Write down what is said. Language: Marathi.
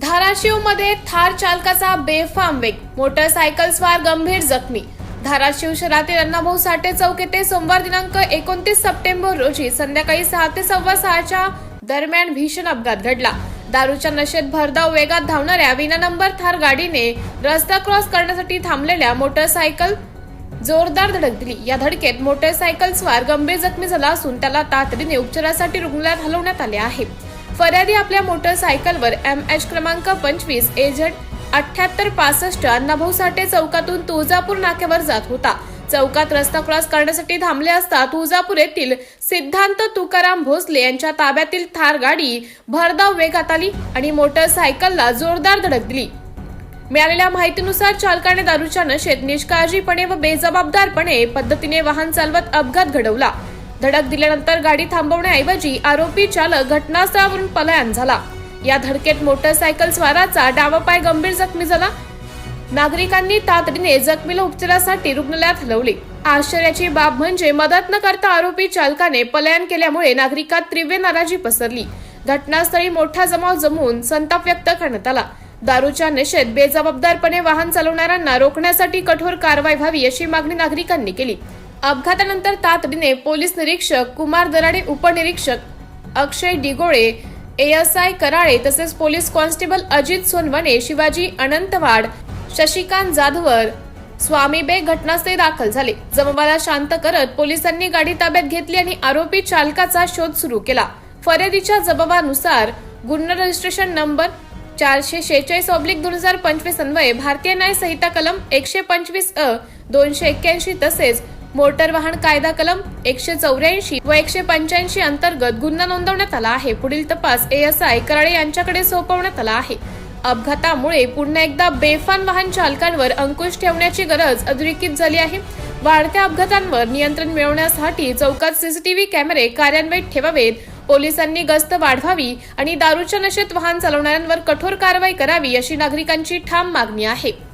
धाराशिवमध्ये थार चालकाचा बेफाम वेग मोटरसायकल स्वार गंभीर जखमी. धाराशिव शहरातील अण्णाभाऊ साठे चौक येथे सोमवार दिनांक एकोणतीस सप्टेंबर रोजी संध्याकाळी सहा ते सव्वा सहाच्या दरम्यान भीषण अपघात घडला. दारूच्या नशेत भरधाव वेगात धावणाऱ्या विना नंबर थार गाडीने रस्ता क्रॉस करण्यासाठी थांबलेल्या मोटरसायकल जोरदार धडक दिली. या धडकेत मोटरसायकल स्वार गंभीर जखमी झाला असून त्याला तातडीने उपचारासाठी रुग्णालयात हलवण्यात आले आहे. फर्यादी आपल्या मोटरसायकलवर एम एच क्रमांक पंचवीस एझड अठ्याहत्तर पासष्ट अण्णाभाऊ साठे चौकातून तुळजापूर नाक्यावर जात होता. चौकात रस्ता क्रॉस करण्यासाठी थांबले असता तुळजापूर येथील सिद्धांत तुकाराम भोसले यांच्या ताब्यातील थार गाडी भरधाव वेगात आली आणि मोटरसायकलला जोरदार धडक दिली. मिळालेल्या माहितीनुसार चालकाने दारूच्या नशेत निष्काळजीपणे व बेजबाबदारपणे पद्धतीने वाहन चालवत अपघात घडवला. धडक दिल्यानंतर गाडी थांबवण्याऐवजी आरोपी चालक घटनास्थळावरून पलायन झाला. या धडकेत मोटरसायकल स्वाराचा डावा पाय गंभीर जखमी झाला. नागरिकांनी तातडीने जखमीला उपचारासाठी रुग्णालयात हलवले. आश्चर्याची बाब म्हणजे मदत न करता आरोपी चालकाने पलायन केल्यामुळे नागरिकात तीव्र नाराजी पसरली. घटनास्थळी मोठा जमाव जमवून संताप व्यक्त करण्यात आला. दारूच्या नशेत बेजबाबदारपणे वाहन चालवणाऱ्यांना रोखण्यासाठी कठोर कारवाई व्हावी अशी मागणी नागरिकांनी केली. अपघातानंतर तातडीने पोलीस निरीक्षक कुमार दराडे उपनिरीक्षक अक्षय डिगोळे एएसआय कराळे तसेच पोलीस कॉन्स्टेबल अजित सोनवणे शिवाजी अनंतवाड शशिकांत जाधवर स्वामी बेग घटनास्थळी दाखल झाले. जमावाला शांत करत पोलिसांनी गाडी ताब्यात घेतली आणि आरोपी चालकाचा शोध सुरू केला. फरेदीच्या जबाबानुसार गुन्हा रजिस्ट्रेशन नंबर चारशे शेहेचाळीस ऑब्लिक दोन हजार पंचवीस अन्वये भारतीय न्याय संहिता कलम एकशे पंचवीस अ दोनशे एक्क्याऐंशी तसेच मोटर वाहन कायदा कलम एकशे चौऱ्याऐंशी व एकशे पंच्याऐंशी अंतर्गत गुन्हा नोंदवण्यात आला आहे. पुढील तपास एएसआय कराळे यांच्याकडे सोपवण्यात आला आहे. अपघातामुळे पुन्हा एकदा बेफान वाहन चालकांवर अंकुश ठेवण्याची गरज अधोरेखित झाली आहे. वाढत्या अपघातांवर नियंत्रण मिळवण्यासाठी चौकात सीसीटीव्ही कॅमेरे कार्यान्वित ठेवावेत. पोलिसांनी गस्त वाढवावी आणि दारूच्या नशेत वाहन चालवणाऱ्यांवर कठोर कारवाई करावी अशी नागरिकांची ठाम मागणी आहे.